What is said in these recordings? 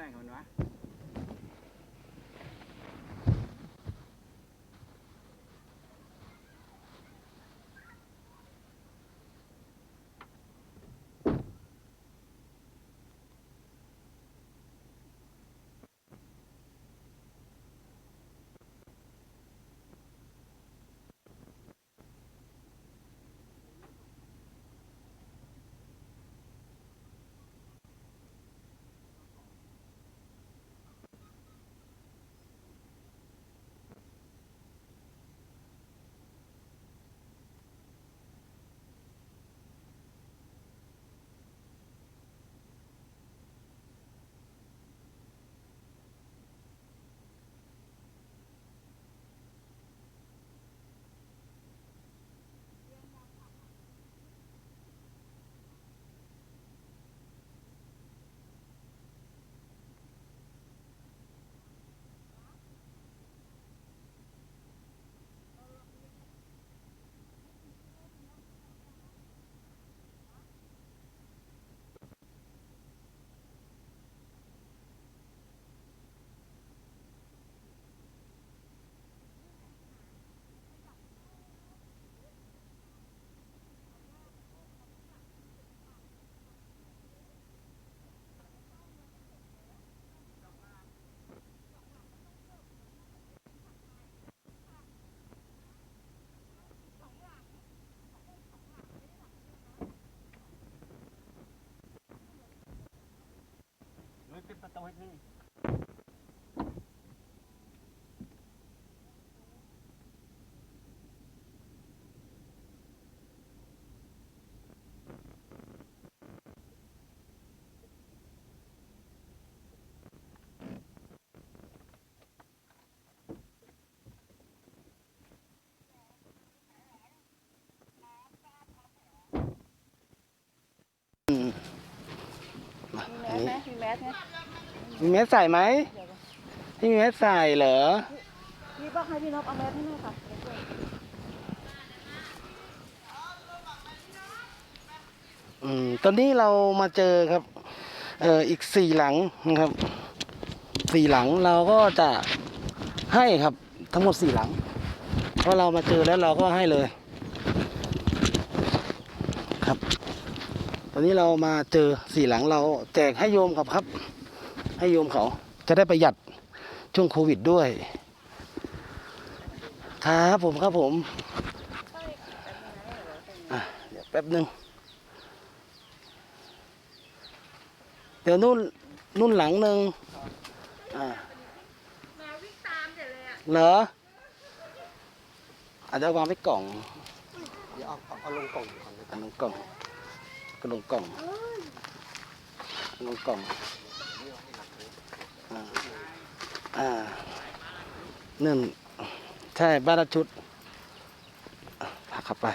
ไหนของมันวะ มันเป็นประตูให้นี่มีแมสไหมมีแมสไห มมีแมสใส่ไหมพี่มีแมสใส่เหรอพี่บอกให้พี่นกเอาแมสให้หน่อยค่ะอืมตอนนี้เรามาเจอครับ เอ่ออีกสี่หลังนะครับสี่หลังเราก็จะให้ครับ ทั้งหมดสี่หลังเพราะเรามาเจอแล้วเราก็ให้เลย ครับ ตอนนี้เรามาเจอสี่หลังเราแจกให้โยมครับครับ ให้โยมเขา จะได้ประหยัดช่วงโควิดด้วย ครับผมครับผมอะเดี๋ยวแป๊บหนึ่งเดี๋ยวนู่นนู่นหลังหนึ่งอ่ามาวิ่งตามเดี๋ยวเลยอะเหรออาจจะวางไว้กล่องเดี๋ยวเอาเอาเอาลงกล่องก่อนนะเอาลงกล่องก็ลงกล่องลงกล่อง อ่าอ่านึ่นใช่บ้านละชุดพาข้าไป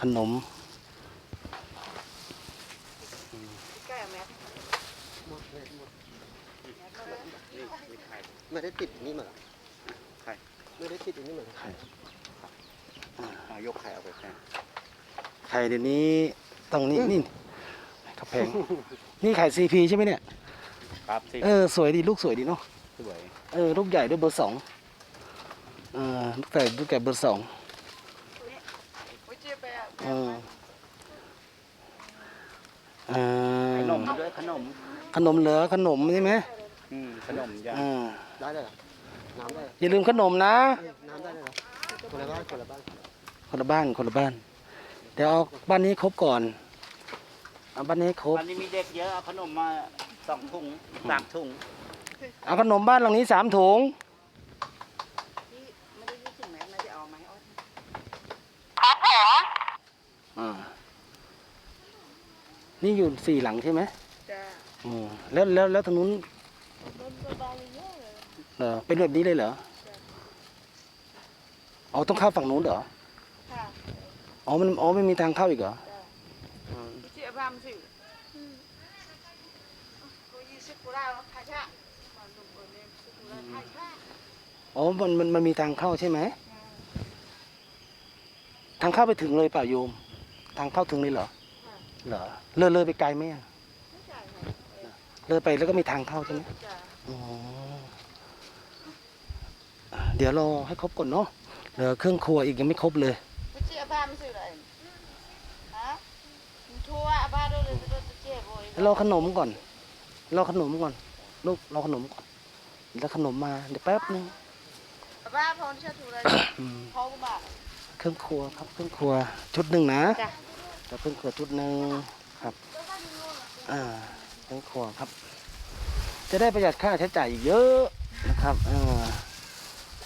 ขนมไม่ได้ติดอันนี่เหมือนไม่ได้ติดอันนี่เหมือนไข่ยกไข่เอาไปแทนไข่เดี๋ยวนี้ต้องนี่นี่กระแพงนี่ไข่ซีพีใช่ไหมเนี่ย ครับสิเออสวยดีลูกสวยดีเนาะสวยเออลูกใหญ่ด้วยเบอร์สองเออลูกใหญ่ลูกใหญ่เบอร์สองโอ้ยเจ็บไปอะเออเออขนมด้วยขนมขนมเหลือขนมใช่ไหมอืมขนมยาอ่าได้เลยเหรอน้ำได้อย่าลืมขนมนะน้ำได้เลยเหรอคนละบ้านคนละบ้านคนละบ้านคนละบ้านเดี๋ยวเอาบ้านนี้ครบก่อนเอาบ้านนี้ครบวันนี้มีเด็กเยอะเอาขนมมา สองถุงสามถุงเอาขนมบ้านหลังนี้สามถุงพี่ไม่ได้ยึดถึงแมสนะจะเอาไหมอ้อยอ่านี่อยู่สี่หลังใช่ไหมจ้าอืมแล้วแล้วแล้วทางนู้นโดนตัวบอลเยอะเลยเหรอเป็นแบบนี้เลยเหรออ๋อต้องเข้าฝั่งนู้นเหรอค่ะอ๋อมันอ๋อไม่มีทางเข้าอีกเหรอจ้าอืมพี่เจี๊ยบพามสิ กูยี่สิบกูได้แล้วค่ะชะมาดูคนเล่นสิบกูได้ค่ะชะอ๋อมันมันมันมีทางเข้าใช่ไหม ทางเข้าไปถึงเลยเปล่าโยม ทางเข้าถึงเลยเหรอ เหรอ เลยเลยไปไกลไหมอะไม่จ่ายค่ะคเลยไปแล้วก็มีทางเข้าใช่ไหมจ้ะอ๋ออะเดี๋ยวรอให้ครบก่อนเนาะ เหลือเครื่องครัวอีกยังไม่ครบเลยไม่เจี๊ยบ้าไม่ซื้ออะไรฮะมันทั่วอาบ้าด้วยเลยจะโดนเจี๊ยบโวยรอขนมก่อน รอขนมก่อน ลูกรอขนมก่อนแล้วขนมมาเดี๋ยวแป๊บนึงอาบ้าพอจะถูกอะไรอืมพอกูบ้าเครื่องครัวครับเครื่องครัวชุดหนึ่งนะจ้ะแล้วเครื่องครัวชุดหนึ่งครับอ่าเครื่องครัวครับ จะได้ประหยัดค่าใช้จ่ายอีกเยอะนะครับอ่า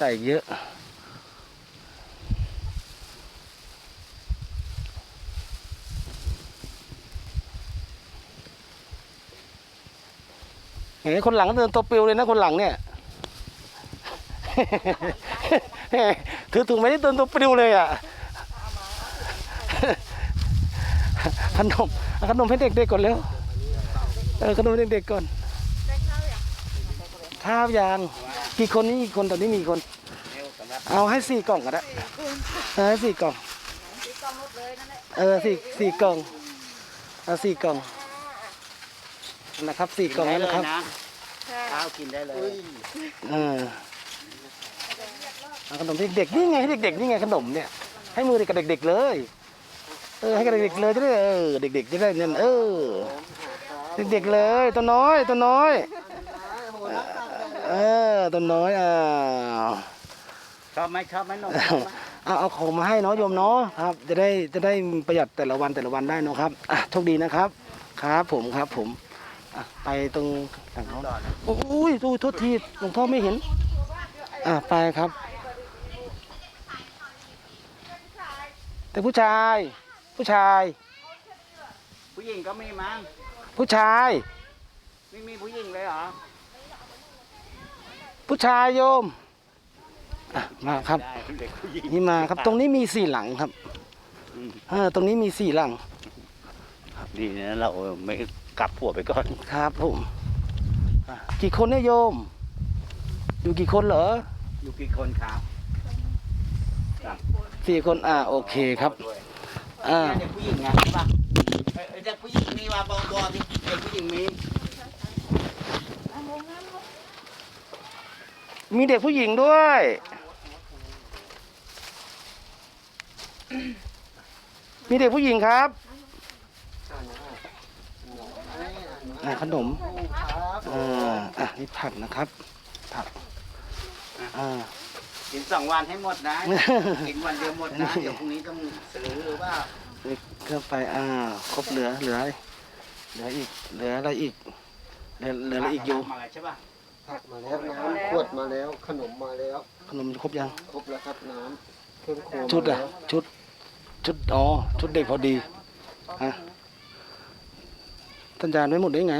จ่ายอีกเยอะ เห็นคนหลังเดินตัวปิวเลยนะคนหลังเนี่ย ถือถุงไม่ได้เดินตัวปิวเลยอะขนมขนมให้เด็กๆก่อนเร็วเออขนมให้เด็กๆก่อนได้ข้าวอย่างข้าวยางกี่คนนี่กี่คนตอนนี้มีคน เอาให้สี่กล่องก็ได้เออให้สี่กล่องตีกองเลยนั่นแหละเออสี่สี่กล่องเอาสี่กล่อง นะครับสี่กล่องได้แล้วเลนะยครับนะใช่ข้าวกินได้เลยเออเอาขนมให้เด็กๆนี่ไงให้เด็กๆนี่ไงขนมเนี่ย ให้มือเด็กกับเด็ก ๆ เลย เออให้กับเด็กๆเลยจะได้เออเด็กๆจะได้เงินเออเด็กๆเลยตัวน้อยตัวน้อยเออตัวน้อยอ่าชอบไหมชอบไหมนมชอบไหมเอาเอาของมาให้เนาะโยมเนาะครับ จะได้จะได้ประหยัดแต่ละวันแต่ละวันได้เนาะครับอะโชคดีนะครับ ครับผมครับผม อะไปตรงหลังโน้นโอ้ยดูโทษทีหลวงพ่อไม่เห็น อะไปครับ แต่ผู้ชาย ผู้ชาย ผู้หญิงก็มีมั้งผู้ชาย ไม่มีผู้หญิงเลยเหรอ ผู้ชายโยมอะมาครับ ได้เด็กผู้หญิงนี่มาครับ ตรงนี้มีสี่หลังครับอืมเออตรงนี้มีสี่หลัง ดีนะเราไม่ กลับผัวไปก่อนครับผมอะกี่คนเนี่ยโยม อยู่กี่คนเหรออยู่กี่คนครับสี่คนอ่าโอเคครับด้วยอ่าเนี่ยเด็กผู้หญิงไงใช่ปะเอ้ยเด็กผู้หญิงมีว่าบอบอที่เด็กผู้หญิงมีมีเด็กผู้หญิงด้วยมีเด็กผู้หญิงครับ อ่าขนมอ่าอะนี่ผักนะครับ ผักอ่า กินสองวันให้หมดนะ กินวันเดียวหมดนะ เดี๋ยวพรุ่งนี้ต้องซื้อหรือว่านี่เครื่องไปอ่าครบเหลือเหลืออะไรเหลืออีกเหลืออะไรอีกเหลือเหลืออะไรอีกอยู่มาใช่ปะผักมาแล้วน้ำขวดมาแล้ว ขนมมาแล้ว ขนมครบยังครบแล้วครับน้ำเครื่องครัวมาชุดอะแล้วชุด ชุดอ๋อชุดเด็กพอดีฮะ สัญญาณไม่หมดได้ไง